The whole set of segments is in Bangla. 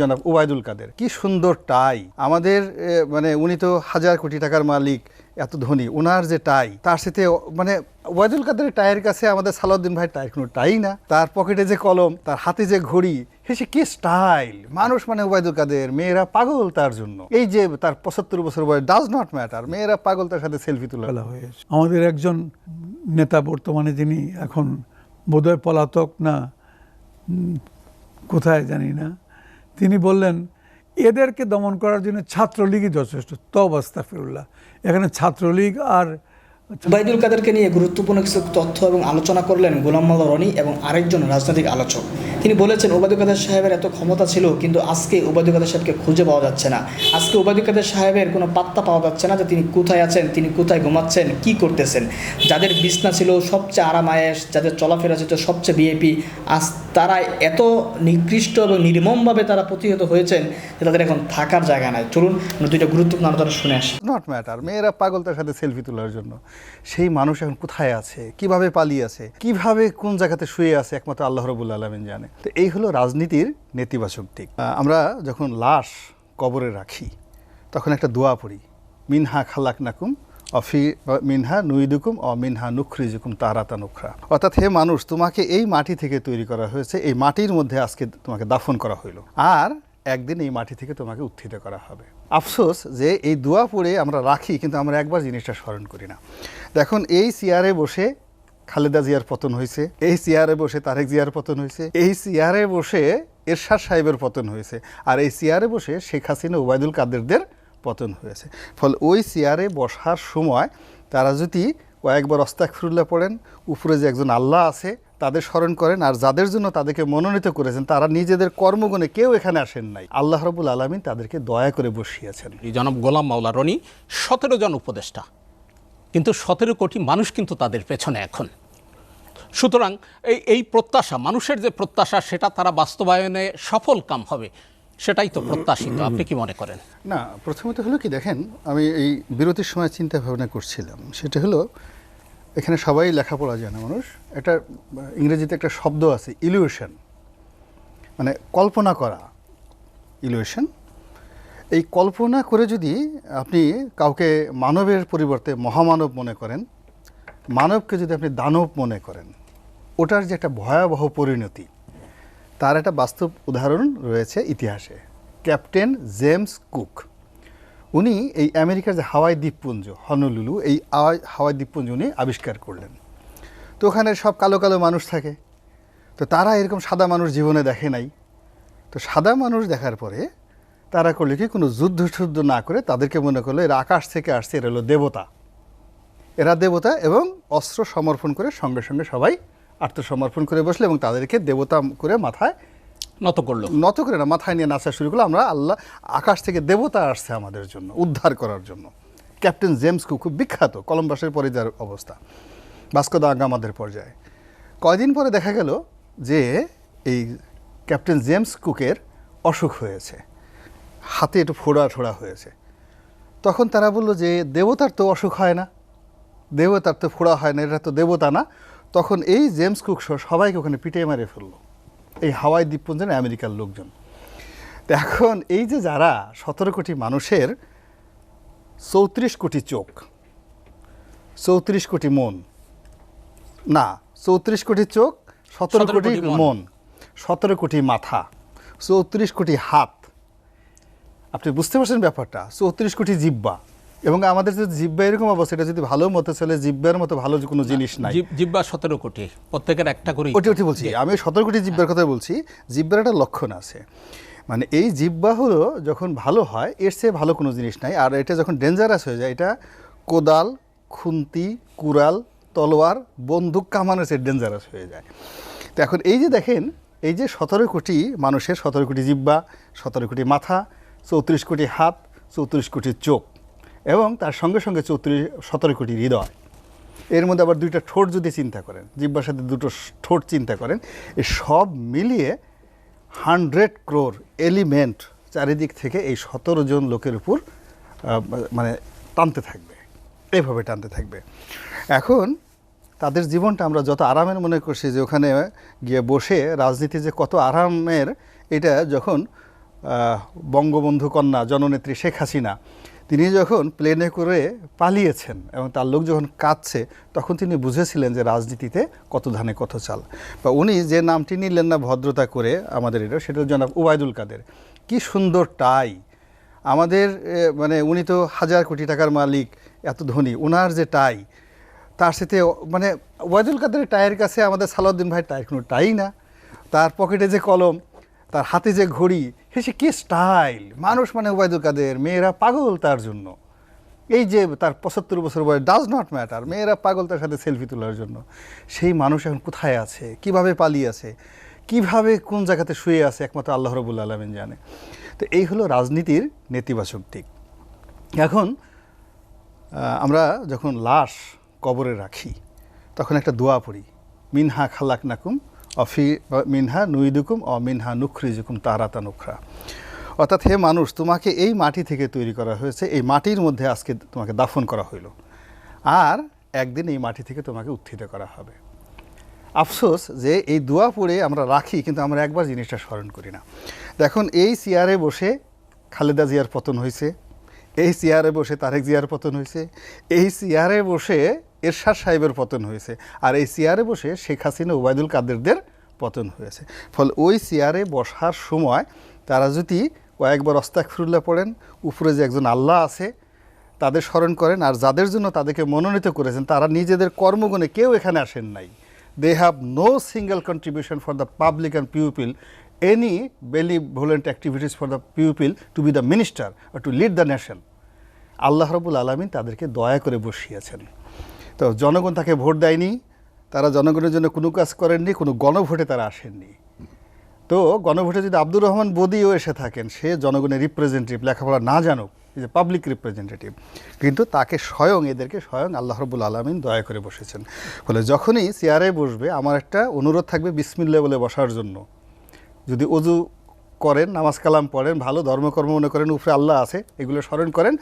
জনাব ওবায়দুল কাদের, কি সুন্দর টাই। আমাদের মানে উনি তো হাজার কোটি টাকার মালিক, এত ধনী ওনার যে টাই, তার সাথে মানে ওবায়দুল কাদের টাইয়ের কাছে আমাদের সালাউদ্দিন ভাই টাই, কোনো টাই না। তার পকেটে যে কলম, তার হাতে যে ঘড়ি, সে কি স্টাইল। মানুষ মানে ওবায়দুল কাদের, মেয়েরা পাগল তার জন্য। এই যে তার পঁচাত্তর বছর বয়স ডাজ নট ম্যাটার মেয়েরা পাগল তার সাথে সেলফি তোলা। হয়েছে আমাদের একজন নেতা বর্তমানে যিনি এখন বোধহয় পলাতক না কোথায় জানি না তিনি বললেন, এদেরকে দমন করার জন্য ছাত্রলীগই যথেষ্ট। তবাস্তা ফিরুল্লাহ এখানে ছাত্রলীগ আর উবাইদুল কাদেরকে নিয়ে গুরুত্বপূর্ণ কিছু তথ্য এবং আলোচনা করলেন গোলাম মাল্লা রনি এবং আরেকজন রাজনৈতিক আলোচক। তিনি বলেছেন ওবায়দুল কাদের সাহেবের এত ক্ষমতা ছিল, কিন্তু আজকে ওবায়দুল কাদের সাহেবকে খুঁজে পাওয়া যাচ্ছে না। আজকে ওবায়দুল কাদের সাহেবের কোনো পাত্তা পাওয়া যাচ্ছে না যে তিনি কোথায় আছেন, তিনি কোথায় ঘুমাচ্ছেন, কি করতেছেন। যাদের বিছনা ছিল সবচেয়ে আরামায়েশ যাদের চলাফেরা ছিল সবচেয়ে বিএপি আজ তারা এত নিকৃষ্ট এবং নির্মমভাবে তারা প্রতিহত হয়েছেন যে তাদের এখন থাকার জায়গা নাই। চলুন দুইটা গুরুত্বপূর্ণ আলোচনা শুনে আসি। নট ম্যাটার মেয়েরা পাগল তার সাথে সেলফি তোলার জন্য। সেই মানুষ এখন কোথায় আছে? কীভাবে পালিয়ে আছে? কীভাবে কোন জায়গাতে শুয়ে আছে? একমাত্র আল্লাহ রবুল্লা আলমিন জানে। তো এই হলো রাজনীতির নেতিবাচক দিক। আমরা যখন লাশ কবরে রাখি, তখন একটা দোয়া পড়ি। মিনহা খালাক নাকুম অফি মিনহা নুইদুকুম অ মিনহা নুখরিজুকুম তারাতা নুখরা। অর্থাৎ হে মানুষ, তোমাকে এই মাটি থেকে তৈরি করা হয়েছে, এই মাটির মধ্যে আজকে তোমাকে দাফন করা হইল। আর একদিন এই মাটি থেকে তোমাকে উত্থিত করা হবে। আফসোস যে এই দোয়া পড়ে আমরা রাখি, কিন্তু আমরা একবার জিনিসটা স্মরণ করি না। দেখুন, এই চেয়ারে বসে খালেদা জিয়ার পতন হয়েছে, এই চেয়ারে বসে তারেক জিয়ার পতন হয়েছে, এই চেয়ারে বসে এরশাদ সাহেবের পতন হয়েছে, আর এই চেয়ারে বসে শেখ হাসিনা, ওবায়দুল কাদেরদের পতন হয়েছে। ফলে ওই চেয়ারে বসার সময় তারা যদি কয়েকবার অস্তাকফিরুল্লাহ পড়েন, উপরে যে একজন আল্লাহ আছে, তাদের স্মরণ করেন আর যাদের জন্য তাদেরকে মনোনীত করেছেন, তারা নিজেদের কর্মগুণে কেউ এখানে আসেন নাই। আল্লাহ রবুল আলমিন তাদেরকে দয়া করে বসিয়েছেন। এই জনাব গোলাম মাওলা রনি সতেরো জন উপদেষ্টা, কিন্তু সতেরো কোটি মানুষ কিন্তু তাদের পেছনে এখন। সুতরাং এই এই প্রত্যাশা, মানুষের যে প্রত্যাশা, সেটা তারা বাস্তবায়নে সফল কাম হবে। সেটাই তো প্রত্যাশিত, আপনি কি মনে করেন? না, প্রথমত হলো কি, দেখেন, আমি এই বিরতির সময় চিন্তা ভাবনা করছিলাম। সেটা হলো, এখানে সবাই লেখাপড়া জানে মানুষ। একটা, ইংরেজিতে একটা শব্দ আছে ইলিউশন মানে কল্পনা করা ইলিউশন এই কল্পনা করে যদি আপনি কাউকে মানবের পরিবর্তে মহামানব মনে করেন, মানবকে যদি আপনি দানব মনে করেন, ওটার যে একটা ভয়াবহ পরিণতি তার একটা বাস্তব উদাহরণ রয়েছে ইতিহাসে। Captain James Cook. উনি এই আমেরিকার যে হাওয়াই দ্বীপপুঞ্জ, হনলুলু, এই হাওয়াই দ্বীপপুঞ্জ উনি আবিষ্কার করলেন। তো ওখানে সব কালো কালো মানুষ থাকে। তো তারা এরকম সাদা মানুষ জীবনে দেখে নাই। তো সাদা মানুষ দেখার পরে তারা করলে কি, কোনো যুদ্ধ শুদ্ধ না করে তাদেরকে মনে করল, এরা আকাশ থেকে আসছে, এরা হলো দেবতা। এরা দেবতা এবং অস্ত্র সমর্পণ করে সঙ্গে সঙ্গে সবাই আত্মসমর্পণ করে বসলে এবং তাদেরকে দেবতা করে মাথায় নত করল। নত করে না মাথায় নিয়ে নাচা শুরু করল। আমরা আল্লাহ আকাশ থেকে দেবতা আসছে আমাদের জন্য উদ্ধার করার জন্য। ক্যাপ্টেন জেমস কুক খুব বিখ্যাত কলম্বাসের পরে যার অবস্থা। ভাস্কো দা গামাদের পর্যায়ে। কয়দিন পরে দেখা গেল যে এই ক্যাপ্টেন জেমস কুকের অসুখ হয়েছে। হাতে একটু ফোড়া ঠোড়া হয়েছে। তখন তারা বলল যে দেবতার তো অসুখ হয় না। দেবতার তো ফোড়া হয় না এটা তো দেবতা না। তখন এই জেমস কুক সহ সবাইকে ওখানে পিটিয়ে মেরে ফেলল। এই হাওয়াই দ্বীপপুঞ্জের আমেরিকার লোকজন। তো এখন এই যে যারা সতেরো কোটি মানুষের চৌত্রিশ কোটি চোখ চৌত্রিশ কোটি মন না চৌত্রিশ কোটি চোখ সতেরো কোটি। মন সতেরো কোটি মাথা চৌত্রিশ কোটি হাত। আপনি বুঝতে পারছেন ব্যাপারটা? চৌত্রিশ কোটি জিব্বা। এবং আমাদের যে জিব্বা এরকম অবস্থা এটা যদি ভালো মতো চলে জিব্বার মতো ভালো কোনো জিনিস নাই। জিব্বা সতেরো কোটি প্রত্যেকের একটা করে ওটি ওটি বলছি আমি সতেরো কোটি জিব্বার কথা বলছি জিব্বার একটা লক্ষণ আছে। মানে এই জিব্বা হলো যখন ভালো হয় এর চেয়ে ভালো কোনো জিনিস নাই আর এটা যখন ডেঞ্জারাস হয়ে যায় এটা কোদাল খুন্তি কুড়াল তলোয়ার বন্দুক কামানোর চেয়ে ডেঞ্জারাস হয়ে যায়। তো এখন এই যে দেখেন এই যে সতেরো কোটি মানুষের সতেরো কোটি জিব্বা সতেরো কোটি মাথা চৌত্রিশ কোটি হাত চৌত্রিশ কোটি চোখ এবং তার সঙ্গে সঙ্গে চৌত্রিশ, সতেরো কোটি হৃদয়। এর মধ্যে আবার দুইটা ঠোঁট যদি চিন্তা করেন, জিব্বার সাথে দুটো ঠোঁট চিন্তা করেন, এ সব মিলিয়ে হান্ড্রেড ক্রোর এলিমেন্ট চারিদিক থেকে এই সতেরো জন লোকের উপর মানে টানতে থাকবে। এইভাবে টানতে থাকবে। এখন তাদের জীবনটা আমরা যত আরামের মনে করছি যে ওখানে গিয়ে বসে রাজনীতি যে কত আরামের, এটা যখন বঙ্গবন্ধু কন্যা জননেত্রী শেখ হাসিনা তিনি যখন প্লেনে করে পালিয়েছেন এবং তার লোক যখন কাঁদছে, তখন তিনি বুঝেছিলেন যে রাজনীতিতে কত ধানে কত চাল। বা উনি যে নামটি নিলেন না ভদ্রতা করে আমাদের এটা, সেটা জনাব উবায়দুল কাদের। কি সুন্দর টাই। আমাদের মানে উনি তো হাজার কোটি টাকার মালিক, এত ধনী ওনার যে টাই, তার সাথে মানে ওয়াইদুল কাদের টাইয়ের কাছে আমাদের সালাউদ্দিন ভাই টাইয়ের কোনো টাই না। তার পকেটে যে কলম তার হাতে যে ঘড়ি, সে সে কি স্টাইল? মানুষ মানে ওবায়দুল কাদের, মেয়েরা পাগল তার জন্য। এই যে তার পঁচাত্তর বছর বয়স ডাজ নট ম্যাটার মেয়েরা পাগল তার সাথে সেলফি তোলার জন্য। সেই মানুষ এখন কোথায় আছে? কীভাবে পালিয়ে আছে? কীভাবে কোন জায়গাতে শুয়ে আছে? একমাত্র আল্লাহ রবুল্লা আলমিন জানে। তো এই হলো রাজনীতির নেতিবাচক দিক। এখন আমরা যখন লাশ কবরে রাখি, তখন একটা দোয়া পড়ি। মিনহা খালাক নাকুম অফি মিনহা নুইদুকুম অ মিনহা নুখরিজুকুম তারাতা নুখরা। অর্থাৎ হে মানুষ, তোমাকে এই মাটি থেকে তৈরি করা হয়েছে, এই মাটির মধ্যে আজকে তোমাকে দাফন করা হইল। আর একদিন এই মাটি থেকে তোমাকে উত্থিত করা হবে। আফসোস যে এই দোয়া পড়ে আমরা রাখি, কিন্তু আমরা একবার জিনিসটা স্মরণ করি না। দেখুন, এই চেয়ারে বসে খালেদা জিয়ার পতন হয়েছে এই চেয়ারে বসে তারেক জিয়ার পতন হয়েছে এই চেয়ারে বসে এরশাদ সাহেবের পতন হয়েছে। আর এই চেয়ারে বসে শেখ হাসিনা ওবায়দুল কাদেরদের পতন হয়েছে। ফলে ওই চেয়ারে বসার সময় তারা যদি কয়েকবার অস্তাকফিরুল্লাহ পড়েন, উপরে যে একজন আল্লাহ আছে, তাদের স্মরণ করেন, আর যাদের জন্য তাদেরকে মনোনীত করেছেন, তারা নিজেদের কর্মগুণে কেউ এখানে আসেন নাই। They have no single contribution for the public and pupil any benevolent activities for the pupil to be the minister to lead the nation আল্লাহ রবুল আলমিন তাদেরকে দয়া করে বসিয়েছেন। তো জনগণ তাকে ভোট দেয়নি, তারা জনগণের জন্য কোনো কাজ করেননি, কোনো গণভোটে তারা আসেননি। তো গণভোটে যদি আব্দুর রহমান বদিও এসে থাকেন, সে জনগণের রিপ্রেজেন্টেটিভ লেখাপড়া না জানুক যে পাবলিক রিপ্রেজেন্টেটিভ কিন্তু তাকে স্বয়ং, এদেরকে স্বয়ং আল্লাহ রবুল আলমিন দয়া করে বসেছেন। ফলে যখনই চেয়ারে বসবে, আমার একটা অনুরোধ থাকবে বিসমিল্লা বলে বসার জন্য। যদি অজু করেন, নামাজ কালাম পড়েন, ভালো ধর্মকর্ম মনে করেন, উপরে আল্লাহ আছে, এগুলো স্মরণ করেন,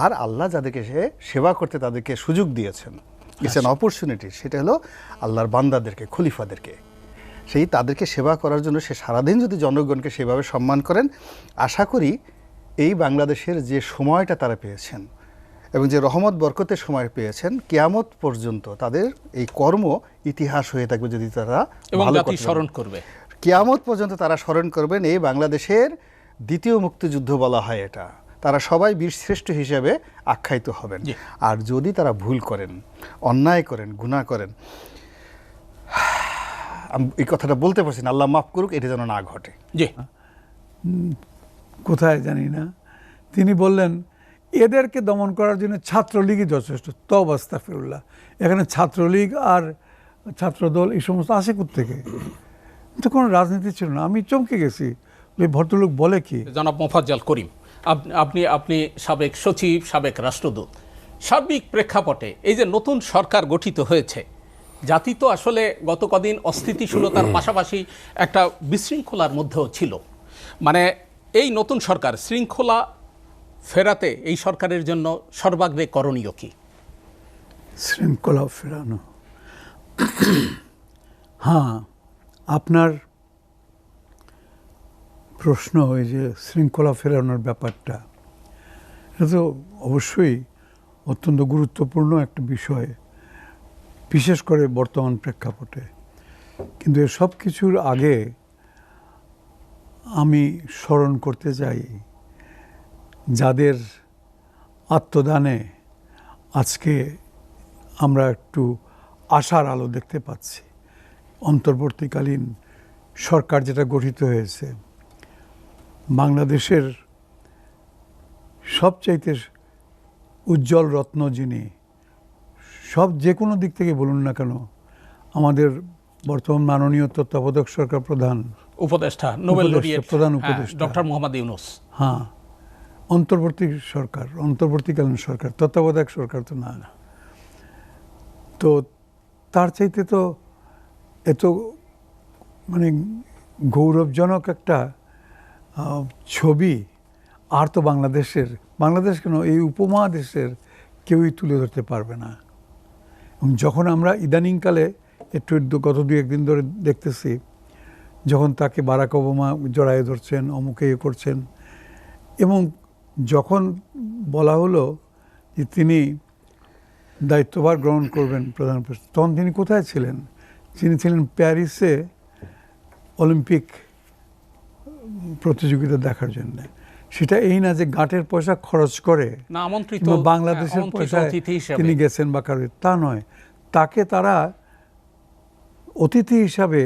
আর আল্লাহ যাদেরকে সে সেবা করতে তাদেরকে সুযোগ দিয়েছেন। ইটস অ্যান অপরচুনিটি সেটা হলো আল্লাহর বান্দাদেরকে খলিফাদেরকে। সেই তাদেরকে সেবা করার জন্য সে সারাদিন যদি জনগণকে সেভাবে সম্মান করেন আশা করি এই বাংলাদেশের যে সময়টা তারা পেয়েছেন এবং যে রহমত বরকতের সময় পেয়েছেন কিয়ামত পর্যন্ত তাদের এই কর্ম ইতিহাস হয়ে থাকবে যদি তারা ভালো স্মরণ করবে। কিয়ামত পর্যন্ত তারা স্মরণ করবেন এই বাংলাদেশের দ্বিতীয় মুক্তিযুদ্ধ বলা হয় এটা। তারা সবাই বীরশ্রেষ্ঠ হিসেবে আখ্যায়িত হবেন। আর যদি তারা ভুল করেন অন্যায় করেন গুনাহ করেন আমি এই কথাটা বলতে পারছি না আল্লাহ মাফ করুক এটা যেন না ঘটে। জি। কোথায় জানি না। তিনি বললেন এদেরকে দমন করার জন্য ছাত্রলীগই যথেষ্ট। তবাস্তা ফিরুল্লাহ এখানে ছাত্রলীগ আর ছাত্রদল এই সমস্ত আসে থেকে তো কোনো রাজনীতি ছিল না। আমি চমকে গেছি। ভদ্রলোক বলে কি? জনাব মোফাজ্জল করিম। আপনি আপনি সাবেক সচিব সাবেক রাষ্ট্রদূত। সার্বিক প্রেক্ষাপটে এই যে নতুন সরকার গঠিত হয়েছে জাতি তো আসলে গত কদিন অস্থিতিশীলতার পাশাপাশি একটা বিশৃঙ্খলার মধ্যেও ছিল। মানে এই নতুন সরকার শৃঙ্খলা ফেরাতে এই সরকারের জন্য সর্বাগ্রে করণীয় কি? শৃঙ্খলা ফেরানো। হ্যাঁ আপনার প্রশ্ন ওই যে শৃঙ্খলা ফেরানোর ব্যাপারটা, এটা তো অবশ্যই অত্যন্ত গুরুত্বপূর্ণ একটা বিষয়, বিশেষ করে বর্তমান প্রেক্ষাপটে। কিন্তু এ সব কিছুর আগে আমি স্মরণ করতে চাই যাদের আত্মদানে আজকে আমরা একটু আশার আলো দেখতে পাচ্ছি। অন্তর্বর্তীকালীন সরকার যেটা গঠিত হয়েছে বাংলাদেশের সবচাইতে উজ্জ্বল রত্ন যিনি সব যে কোনো দিক থেকে বলুন না কেন আমাদের বর্তমান মাননীয় তত্ত্বাবধায়ক সরকার প্রধান উপদেষ্টা নোবেল প্রধান উপদেষ্টা। ডক্টর মোহাম্মদ ইউনুস হ্যাঁ অন্তর্বর্তী সরকার অন্তর্বর্তীকালীন সরকার তত্ত্বাবধায়ক সরকার তো না তো তার চাইতে তো এত মানে গৌরবজনক একটা ছবি আর তো বাংলাদেশের, বাংলাদেশ কেন এই উপমহাদেশের কেউই তুলে ধরতে পারবে না। এবং যখন আমরা ইদানিংকালে একটু গত দু একদিন ধরে দেখতেছি, যখন তাকে বারাক ওবামা জড়াই ধরছেন, অমুকে ইয়ে করছেন, এবং যখন বলা হলো যে তিনি দায়িত্বভার গ্রহণ করবেন প্রধান তখন তিনি কোথায় ছিলেন? তিনি ছিলেন প্যারিসে অলিম্পিক প্রতিযোগিতা দেখার জন্য। সেটা এই না যে গাঁটের পয়সা খরচ করে বাংলাদেশের হ্যাঁ, পয়সায় তিনি গেছেন বা কারও তা নয়। তাকে তারা অতিথি হিসাবে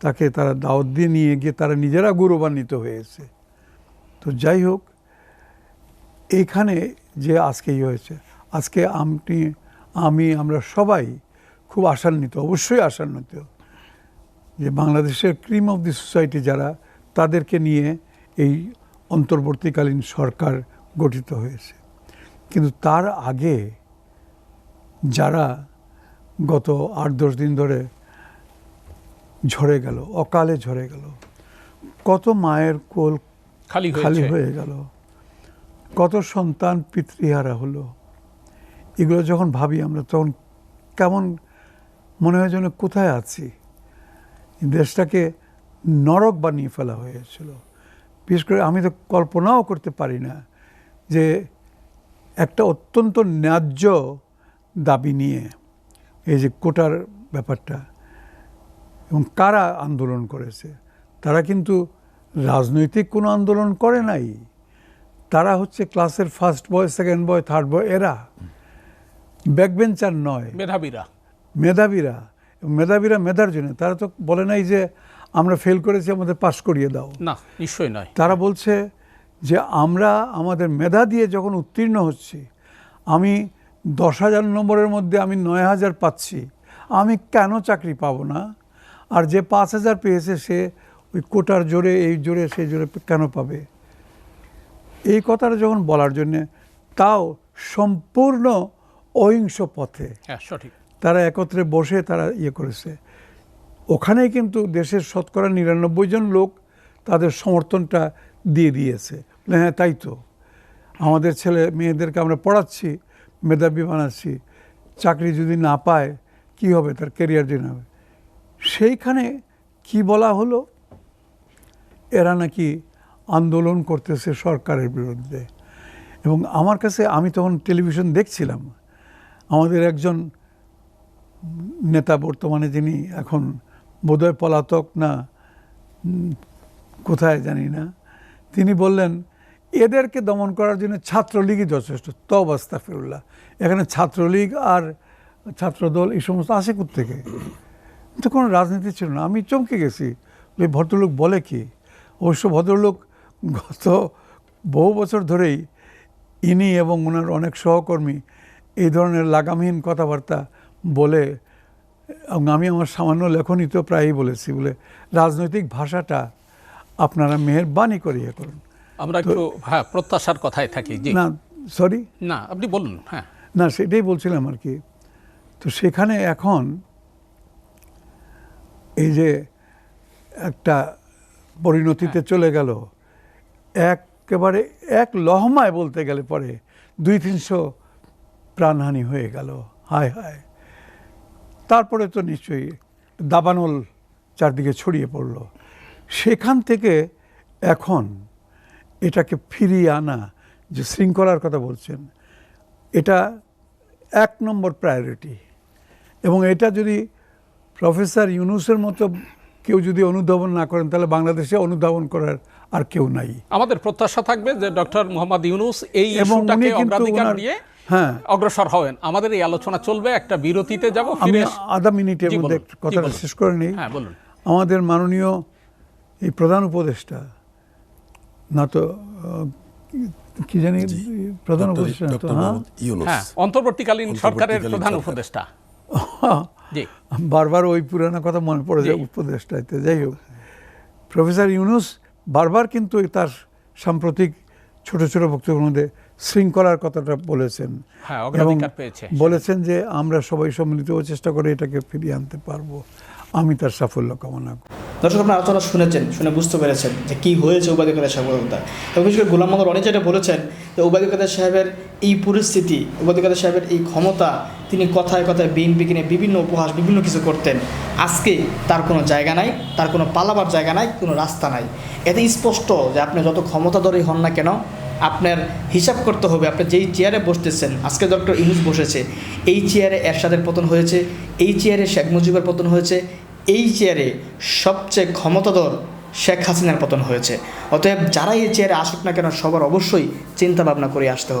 তাকে তারা দাওয়াত দিয়ে নিয়ে গিয়ে তারা নিজেরা গৌরবান্বিত হয়েছে। তো যাই হোক এইখানে যে আজকে ইয়ে হয়েছে আজকে আমি আমি আমরা সবাই খুব আশান্বিত অবশ্যই আশান্বিত যে বাংলাদেশের ক্রিম অফ দি সোসাইটি যারা তাদেরকে নিয়ে এই অন্তর্বর্তীকালীন সরকার গঠিত হয়েছে। কিন্তু তার আগে যারা গত আট দশ দিন ধরে ঝরে গেল অকালে ঝরে গেল কত মায়ের কোল খালি খালি হয়ে গেল কত সন্তান পিতৃহারা হলো এগুলো যখন ভাবি আমরা তখন কেমন মনে হয় যেন কোথায় আছি। দেশটাকে নরক বানিয়ে ফেলা হয়েছিল। বিশেষ করে আমি তো কল্পনাও করতে পারি না যে একটা অত্যন্ত ন্যায্য দাবি নিয়ে এই যে কোটার ব্যাপারটা এবং কারা আন্দোলন করেছে। তারা কিন্তু রাজনৈতিক কোনো আন্দোলন করে নাই। তারা হচ্ছে ক্লাসের first boy second boy third boy এরা। ব্যাকবেঞ্চার নয়। মেধাবীরা। মেধাবীরা। মেধাবীরা মেধার জন্য। তারা তো বলে নাই যে আমরা ফেল করেছি আমাদের পাশ করিয়ে দাও। না নিশ্চয়ই নয়। তারা বলছে যে আমরা আমাদের মেধা দিয়ে যখন উত্তীর্ণ হচ্ছি আমি দশ হাজার নম্বরের মধ্যে আমি নয় হাজার পাচ্ছি আমি কেন চাকরি পাবো না? আর যে পাঁচ হাজার পেয়েছে সে ওই কোটার জোরে এই জোরে সেই জোরে কেন পাবে? এই কথাটা যখন বলার জন্যে তাও সম্পূর্ণ অহিংস পথে। হ্যাঁ সঠিক। তারা একত্রে বসে তারা ইয়ে করেছে। ওখানেই কিন্তু দেশের শতকরা নিরানব্বই জন লোক তাদের সমর্থনটা দিয়ে দিয়েছে। হ্যাঁ তাই তো। আমাদের ছেলে মেয়েদেরকে আমরা পড়াচ্ছি, মেধাবী বানাচ্ছি। চাকরি যদি না পায়, কি হবে? তার কেরিয়ার দিন হবে। সেইখানে কি বলা হলো? এরা নাকি আন্দোলন করতেছে সরকারের বিরুদ্ধে। এবং আমার কাছে, আমি তখন টেলিভিশন দেখছিলাম। আমাদের একজন নেতা বর্তমানে যিনি এখন বোধহয় পলাতক না কোথায় জানি না। তিনি বললেন, এদেরকে দমন করার জন্য ছাত্রলীগই যথেষ্ট। তবাস্তা ফিরুল্লাহ এখানে ছাত্রলীগ আর ছাত্রদল এই সমস্ত আসে থেকে তো কোনো রাজনীতি ছিল না। আমি চমকে গেছি। ওই ভদ্রলোক বলে কি? অবশ্য ভদ্রলোক গত বহু বছর ধরেই ইনি এবং ওনার অনেক সহকর্মী এই ধরনের লাগামহীন কথাবার্তা বলে এবং আমি আমার সামান্য লেখনীতে প্রায়ই বলেছি বলে রাজনৈতিক ভাষাটা আপনারা মেহরবানি করে ইয়ে করুন। আমরা একটু হ্যাঁ প্রত্যাশার কথায় থাকি না সরি না আপনি বলুন হ্যাঁ। না সেটাই বলছিলাম আর কি। তো সেখানে এখন এই যে একটা পরিণতিতে চলে গেল একেবারে এক লহমায় বলতে গেলে পরে দুই তিনশো প্রাণহানি হয়ে গেল হায় হায়। তারপরে তো নিশ্চয়ই দাবানল চারদিকে ছড়িয়ে পড়ল। সেখান থেকে এখন এটাকে ফিরিয়ে আনা যে শৃঙ্খলার কথা বলছেন এটা এক নম্বর প্রায়োরিটি এবং এটা যদি প্রফেসর ইউনুসের মতো কেউ যদি অনুধাবন না করেন তাহলে বাংলাদেশে অনুধাবন করার আর কেউ নাই। আমাদের প্রত্যাশা থাকবে যে ডক্টর মোহাম্মদ ইউনুস এই ইস্যুটাকে অগ্রাধিকার দিয়ে হ্যাঁ। অগ্রসর হবেন। আমাদের এই আলোচনা চলবে একটা বিরতিতে যাব আমি আধা মিনিটের মধ্যে কথাটা শেষ করে নিই। হ্যাঁ বলুন। আমাদের মাননীয় এই প্রধান উপদেষ্টা না তো কি- কি জানি প্রধান উপদেষ্টা না হ্যাঁ। মোহাম্মদ ইউনুস। হ্যাঁ অন্তর্বর্তীকালীন সরকারের প্রধান উপদেষ্টা। বারবার ওই পুরানো কথা মনে পড়ে যায়। উপদেষ্টাতে যাই হোক প্রফেসর ইউনুস বারবার কিন্তু তার সাম্প্রতিক ছোট ছোট বক্তব্যের মধ্যে শৃঙ্খলার কথাটা বলেছেন। হ্যাঁ, এবং বলেছেন যে আমরা সবাই সম্মিলিত চেষ্টা করে এটাকে ফিরিয়ে আনতে পারব। আমি তার সাফল্য কামনা করি। দর্শক আপনার আলোচনা শুনেছেন শুনে বুঝতে পেরেছেন যে কি হয়েছে উবায়দুল কাদের সাহেবের এবং বিশেষ করে গোলাম মোহাম্মদ অনেক যেটা বলেছেন যে উবায়দুল কাদের সাহেবের এই পরিস্থিতি উবায়দুল কাদের সাহেবের এই ক্ষমতা তিনি কথায় কথায় বিএনপিকে নিয়ে বিভিন্ন উপহাস বিভিন্ন কিছু করতেন। আজকে তার কোনো জায়গা নাই তার কোনো পালাবার জায়গা নাই কোনো রাস্তা নাই। এতে স্পষ্ট যে আপনি যত ক্ষমতাধরই হন না কেন আপনার হিসাব করতে হবে, আপনি যেই চেয়ারে বসতেছেন, আজকে ডক্টর ইনুস বসেছে, এই চেয়ারে এরশাদের পতন হয়েছে, এই চেয়ারে শেখ মুজিবের পতন হয়েছে, এই চেয়ারে সবচেয়ে ক্ষমতাধর শেখ হাসিনার পতন হয়েছে। অতএব যারা এই চেয়ারে আসুক না কেন, সবার অবশ্যই চিন্তা ভাবনা করে আসতে হবে।